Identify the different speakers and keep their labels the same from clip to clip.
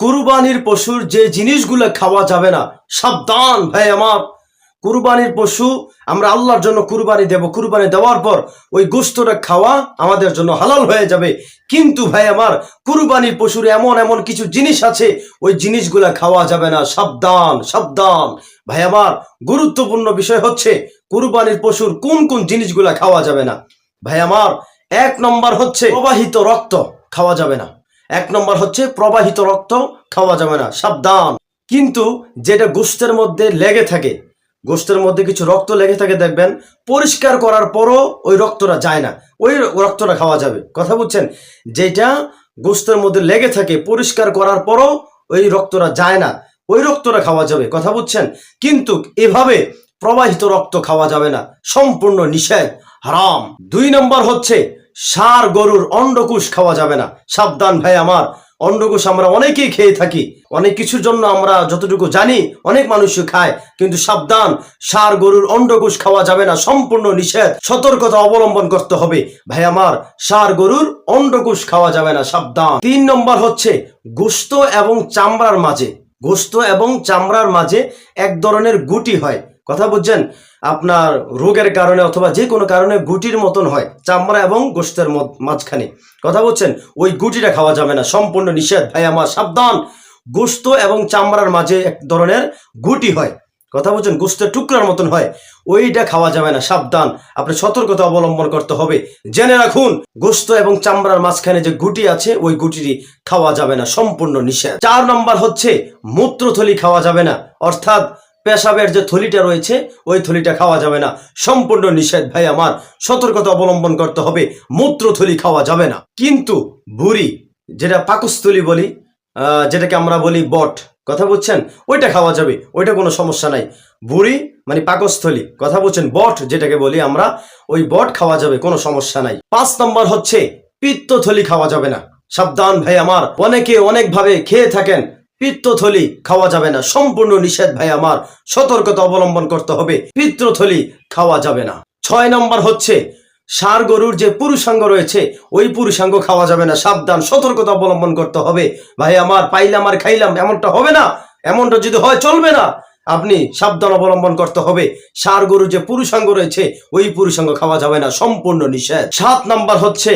Speaker 1: কুরবানির পশুর যে জিনিসগুলো খাওয়া যাবে না, সাবধান ভাই আমার। কুরবানির পশু আমরা আল্লাহর জন্য কুরবানি দেব। কুরবানি দেওয়ার পর ওই গোস্তটা খাওয়া আমাদের জন্য হালাল হয়ে যাবে। কিন্তু ভাই আমার, কুরবানির পশুর এমন এমন কিছু জিনিস আছে, ওই জিনিসগুলা খাওয়া যাবে না। সাবধান সাবধান। ভাই আমার, গুরুত্বপূর্ণ বিষয় হচ্ছে কুরবানির পশুর কোন কোন জিনিসগুলা খাওয়া যাবে না। ভাই আমার, এক নম্বর হচ্ছে প্রবাহিত রক্ত খাওয়া যাবে না। এক নম্বর হচ্ছে প্রবাহিত রক্ত খাওয়া যাবে না, সাবধান। কিন্তু যেটা গোস্তের মধ্যে লেগে থাকে গোস্তের মধ্যে কিছু রক্ত লেগে থাকে, দেখবেন, পরিষ্কার করার পরও ওই রক্তটা যায় না, ওই রক্তটা খাওয়া যাবে। কথা বুঝছেন? যেটা গোস্তের মধ্যে লেগে থাকে, পরিষ্কার করার পরও ওই রক্তটা যায় না, ওই রক্তটা খাওয়া যাবে। কথা বুঝছেন? কিন্তু এভাবে প্রবাহিত রক্ত খাওয়া যাবে না, সম্পূর্ণ নিষেধ, হারাম। দুই নম্বর হচ্ছে সার গরুর অন্ডকুশ খাওয়া যাবে না। সাবধান ভাই আমার অন্ডকুশ আমরা অনেকেই খেয়ে থাকি। অনেক কিছুর জন্য আমরা যতটুকু জানি, অনেক মানুষই খায়, কিন্তু সাবধান, সার গরুর অন্ডকুশ খাওয়া যাবে না। সম্পূর্ণ নিষেধ, সতর্কতা অবলম্বন করতে হবে। ভাই আমার, সার গরুর অন্ডকুশ খাওয়া যাবে না, সাবধান। তিন নম্বর হচ্ছে গোস্ত এবং চামড়ার মাঝে। গোস্ত এবং চামড়ার মাঝে এক ধরনের গুটি হয়। কথা বুঝছেন? আপনার রোগের কারণে অথবা যে কোনো কারণে গুটির মতন হয়, চামড়া এবং মধ্য- মাঝখানে। কথা বলছেন ওই গুটিটা খাওয়া যাবে না, সম্পূর্ণ নিষেধ। ভাই, আমার সাবধান। গোস্ত এবং চামড়ার মাঝে এক ধরনের গুটি হয়। কথা বলছেন গোস্তের টুকরার মতন হয়। ওইটা খাওয়া যাবে না, সাবধান। আপনি সতর্কতা অবলম্বন করতে হবে। জেনে রাখুন, গোস্ত এবং চামড়ার মাঝখানে যে গুটি আছে, ওই গুটিটি খাওয়া যাবে না, সম্পূর্ণ নিষেধ। চার নম্বর হচ্ছে, মূত্রথলি খাওয়া যাবে না। অর্থাৎ পেশাবের যে থলিটা রয়েছে, ওই থলিটা খাওয়া যাবে না। সম্পূর্ণ নিষেধ ভাই আমার। সতর্কতা অবলম্বন করতে হবে। মূত্র থলি খাওয়া যাবে না। কিন্তু বুড়ি যেটা পাকস্থলী বলি যেটাকে আমরা বলি বট, কথা বুঝছেন ওইটা খাওয়া যাবে। ওইটা কোনো সমস্যা নাই। বুড়ি মানে পাকস্থলী, কথা বলছেন? বট, যেটাকে বলি আমরা, ওই বট খাওয়া যাবে, কোনো সমস্যা নাই। পাঁচ নম্বর হচ্ছে পিত্তথলি খাওয়া যাবে না। সাবধান ভাই আমার। অনেকে অনেকভাবে খেয়ে থাকেন পিত্তথলি খাওয়া যাবে না। সম্পূর্ণ নিষেধ ভাই আমার। সতর্কতা অবলম্বন করতে হবে। পিত্তথলি খাওয়া যাবে না। ছয় নম্বর হচ্ছে সার গরুর যে পুরুষাঙ্গ রয়েছে, ওই পুরুষাঙ্গ খাওয়া যাবে না। সাবধান, সতর্কতা অবলম্বন করতে হবে। ভাই আমার, পাইলাম আর খাইলাম, এমনটা হবে না। এমনটা যদি হয়, চলবে না। আপনি সাবধান অবলম্বন করতে হবে। সার গরু যে পুরুষাঙ্গ রয়েছে, ওই পুরুষাঙ্গ খাওয়া যাবে না, সম্পূর্ণ নিষেধ। সাত নাম্বার হচ্ছে,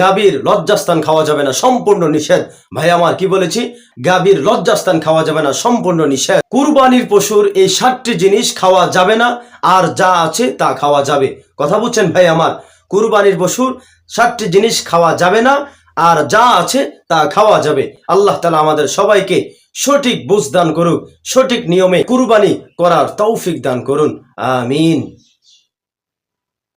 Speaker 1: গাভীর লজ্জাস্থান খাওয়া যাবে না, সম্পূর্ণ নিষেধ। ভাই, আমার কি বলেছি? গাভীর লজ্জাস্থান খাওয়া যাবে না, সম্পূর্ণ নিষেধ। কুরবানির পশুর এই সাতটি জিনিস খাওয়া যাবে না, আর যা আছে তা খাওয়া যাবে। কথা বুঝছেন ভাই আমার? কুরবানির পশুর সাতটি জিনিস খাওয়া যাবে না, আর যা আছে তা খাওয়া যাবে। আল্লাহ তালা আমাদের সবাইকে সঠিক বুঝ দান করুক সঠিক নিয়মে কুরবানি করার তৌফিক দান করুন। আমিন।